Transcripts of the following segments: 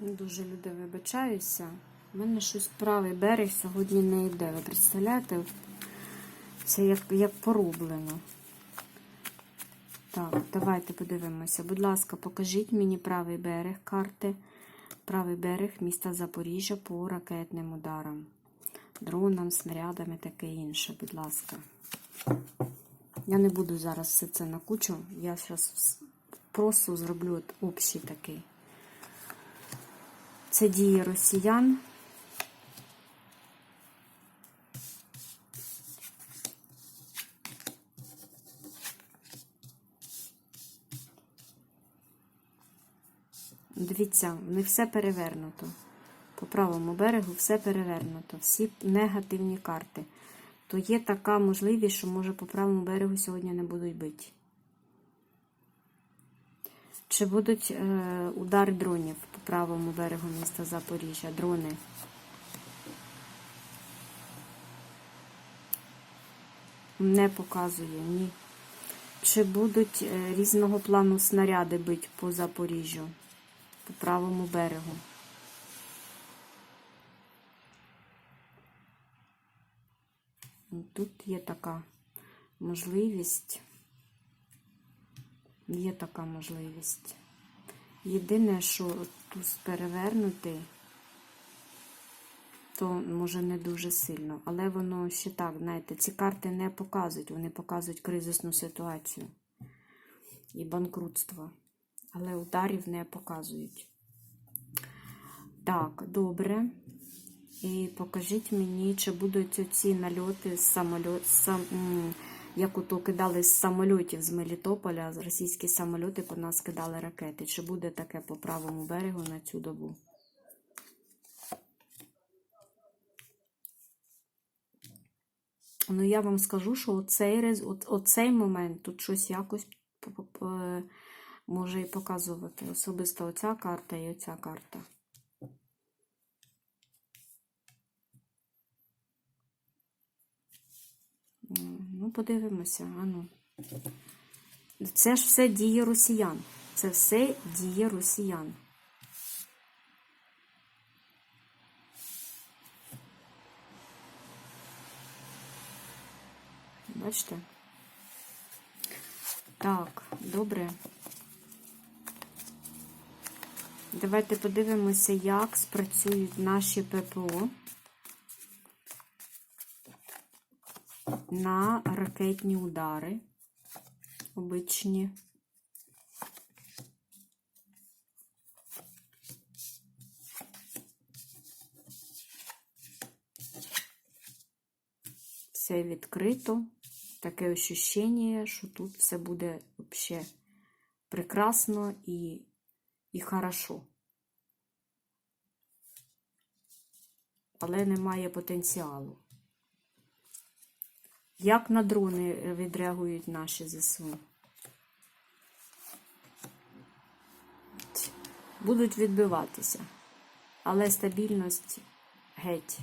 Дуже люди вибачаюся. У мене щось правий берег сьогодні не йде. Ви представляєте? Це як, як пороблено. Так, давайте подивимося. Будь ласка, покажіть мені правий берег карти. Правий берег міста Запоріжжя по ракетним ударам, дронам, снарядам і таке інше. Будь ласка. Я не буду зараз все це на кучу. Я зараз просто зроблю от общий такий. Це дії росіян. Дивіться, не все перевернуто. По правому берегу все перевернуто. Всі негативні карти. То є така можливість, що може по правому берегу сьогодні не будуть бити. Чи будуть е, удари дронів по правому берегу міста Запоріжжя? Дрони. Не показує, ні. Чи будуть е, різного плану снаряди бити по Запоріжжю, по правому берегу? Тут є така можливість. Є така можливість. Єдине, що тут перевернутий, то може не дуже сильно. Але воно ще так, знаєте, ці карти не показують, вони показують кризисну ситуацію і банкрутство. Але ударів не показують. Так, добре. І покажіть мені, чи будуть ці нальоти з самольот, сам, як ото кидали з самольотів з Мелітополя, російські самольоти по нас кидали ракети. Чи буде таке по правому берегу на цю добу? Ну, я вам скажу, що оцей, оцей момент тут щось якось може і показувати. Особисто оця карта і оця карта. Подивимося, ану. Це ж все діє росіян. Це все діє росіян. Бачите? Так, добре. Давайте подивимося, як спрацюють наші ППО на ракетні удари обичні. Все відкрито. Таке ощущення, що тут все буде взагалі прекрасно і, і хорошо. Але немає потенціалу. Як на дрони відреагують наші ЗСУ? Будуть відбиватися, але стабільність геть.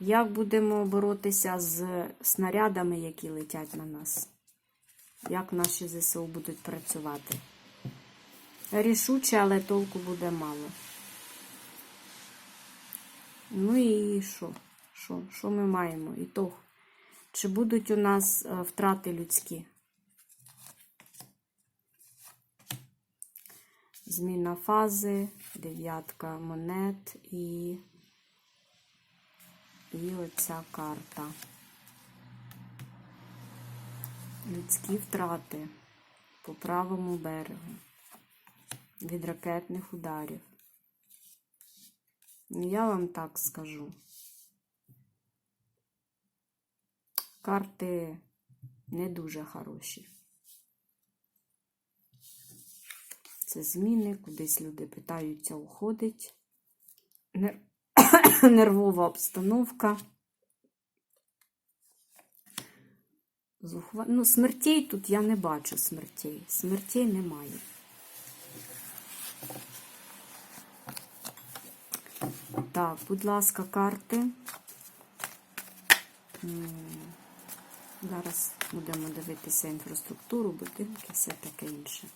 Як будемо боротися з снарядами, які летять на нас? Як наші ЗСУ будуть працювати? Рішуче, але толку буде мало. Ну і що? Що? Що ми маємо? Ітог. Чи будуть у нас е, втрати людські? Зміна фази, дев'ятка монет і, і оця карта. Людські втрати по правому берегу від ракетних ударів. Ну, Я вам так скажу. Карти не дуже хороші. Це зміни, кудись люди питаються уходить. Нер... Нервова обстановка. Ну, смертей тут я не бачу смертей. Смертей немає. Так, будь ласка, карти. Зараз будемо дивитися інфраструктуру, будинки, все таке інше.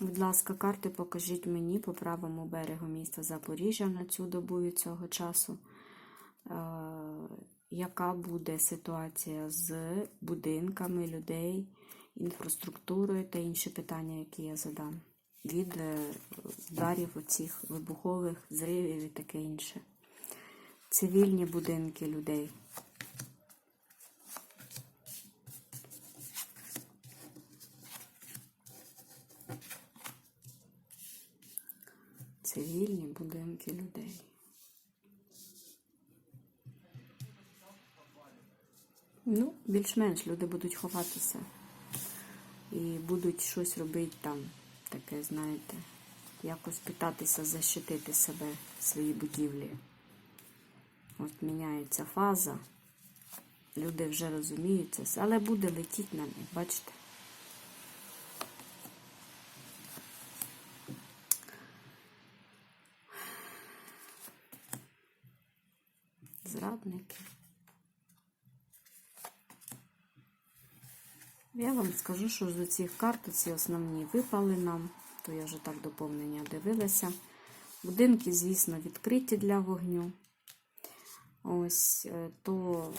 Будь ласка, карти покажіть мені по правому берегу міста Запоріжжя на цю добу і цього часу. Е, яка буде ситуація з будинками людей? Інфраструктурою та інші питання, які я задам? Від е, ударів оцих вибухових зривів і таке інше. Цивільні будинки людей. Цивільні будинки людей. Ну, більш-менш люди будуть ховатися і будуть щось робити там, таке, знаєте, якось питатися защитити себе, свої будівлі. От міняється фаза. Люди вже розуміють це, але буде летіти на них, бачите? Зрадники. Я вам скажу, що з цих карт ці основні випали нам, то я вже так доповнення дивилася. Будинки, звісно, відкриті для вогню. Ось е, то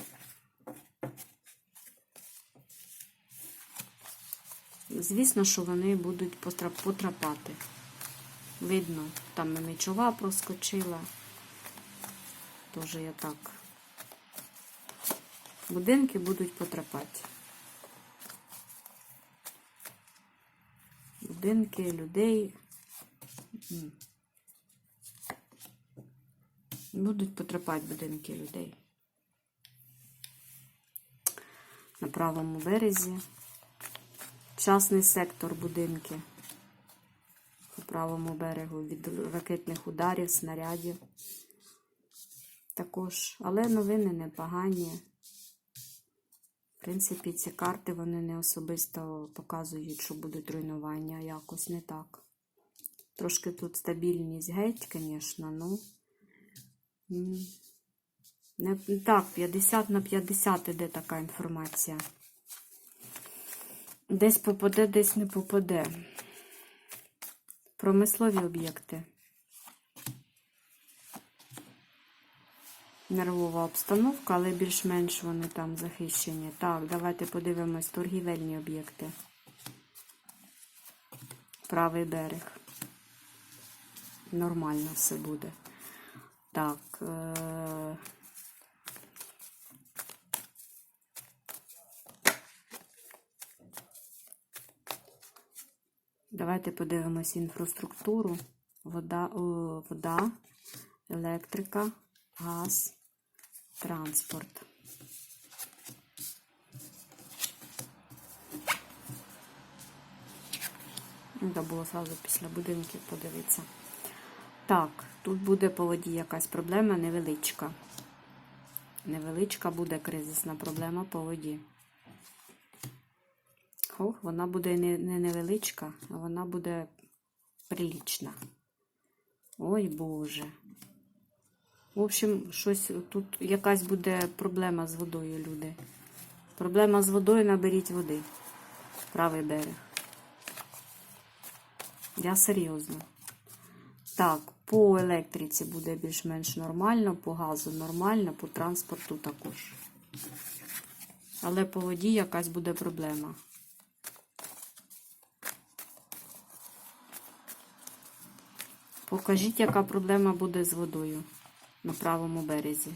звісно, що вони будуть потрапати. Видно, там і мечова проскочила. Тоже я так. Будинки будуть потрапати. Будинки людей будуть потрапати будинки людей. На правому березі. Частний сектор будинки по правому берегу від ракетних ударів, снарядів. Також, але новини непогані. В принципі, ці карти вони не особисто показують, що будуть руйнування, якось не так. Трошки тут стабільність геть, звісно, ну. Не так, 50 на 50 іде така інформація. Десь попаде, десь не попаде. Промислові об'єкти. Нервова обстановка, але більш-менш вони там захищені. Так, давайте подивимось торгівельні об'єкти. Правий берег. Нормально все буде. Так. Е- Давайте подивимось інфраструктуру. Вода, о, вода, електрика, газ, транспорт. Треба було сразу після будинків подивитися. Так, тут буде по воді якась проблема невеличка. Невеличка буде кризисна проблема по воді. Ох, вона буде не, не невеличка, а вона буде прилічна. Ой Боже. В общем, щось тут якась буде проблема з водою, люди. Проблема з водою наберіть води. Правий берег. Я серйозно. Так, по електриці буде більш-менш нормально, по газу нормально, по транспорту також. Але по воді якась буде проблема. Покажіть, яка проблема буде з водою на правому березі.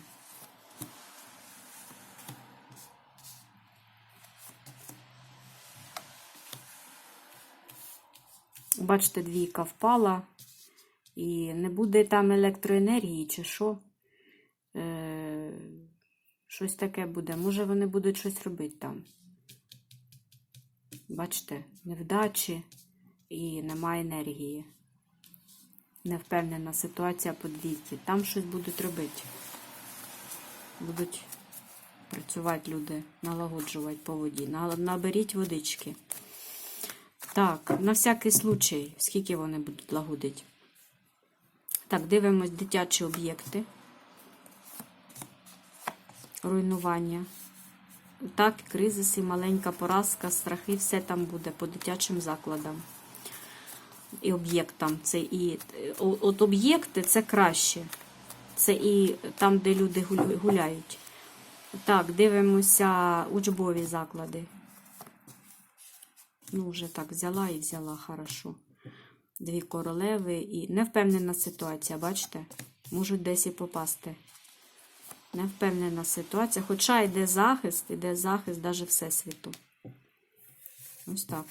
Бачите, двійка впала, і не буде там електроенергії, чи що. Е, щось таке буде. Може, вони будуть щось робити там. Бачите, невдачі і немає енергії невпевнена ситуація по двійці. Там щось будуть робити. Будуть працювати люди, налагоджувати по воді. Наберіть водички. Так, на всякий случай, скільки вони будуть лагодити. Так, дивимось дитячі об'єкти. Руйнування. Так, кризиси, маленька поразка, страхи, все там буде по дитячим закладам. І об'єктам. Це і от об'єкти це краще. Це і там, де люди гуляють. Так, дивимося учбові заклади. Ну, вже так взяла і взяла, хорошо. Дві королеви і невпевнена ситуація, бачите? Можуть десь і попасти. Невпевнена ситуація. Хоча йде захист, йде захист навіть Всесвіту. Ось так.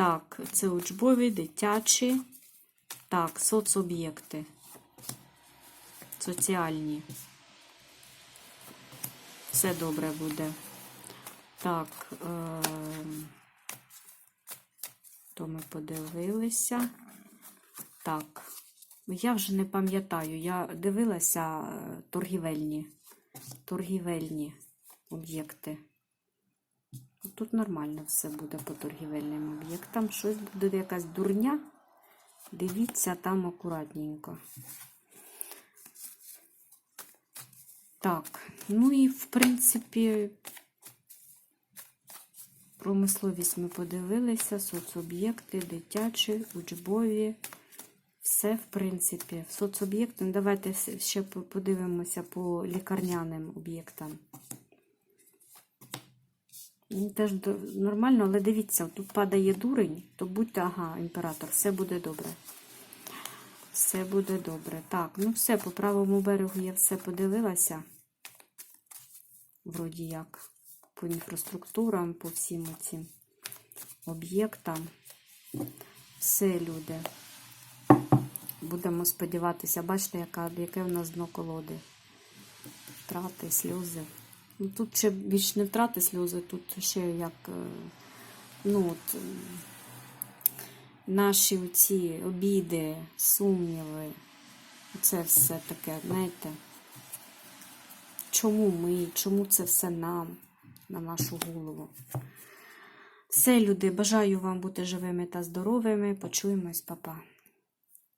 Так, це учбові, дитячі. Так, соцоб'єкти. Соціальні. Все добре буде. Так, е- то ми подивилися. Так, я вже не пам'ятаю. Я дивилася е, торгівельні, торгівельні об'єкти. Тут нормально все буде по торгівельним об'єктам. Щось буде якась дурня. Дивіться там акуратненько. Так, ну і в принципі, промисловість ми подивилися, соцоб'єкти, дитячі, учбові. Все, в принципі, соцоб'єкти. Ну, давайте ще подивимося по лікарняним об'єктам. Він теж нормально, але дивіться, тут падає дурень, то будьте, ага, імператор, все буде добре. Все буде добре. Так, ну все, по правому берегу я все подивилася. Вроді як. По інфраструктурам, по всім цим об'єктам. Все, люди. Будемо сподіватися, бачите, яка, яке в нас дно колоди. Втрати, сльози. Тут ще більш не втрати сльози, тут ще як е, ну, от, е, наші оці обіди, сумніви. Це все таке, знаєте. Чому ми, чому це все нам, на нашу голову? Все, люди, бажаю вам бути живими та здоровими. Почуємось, папа.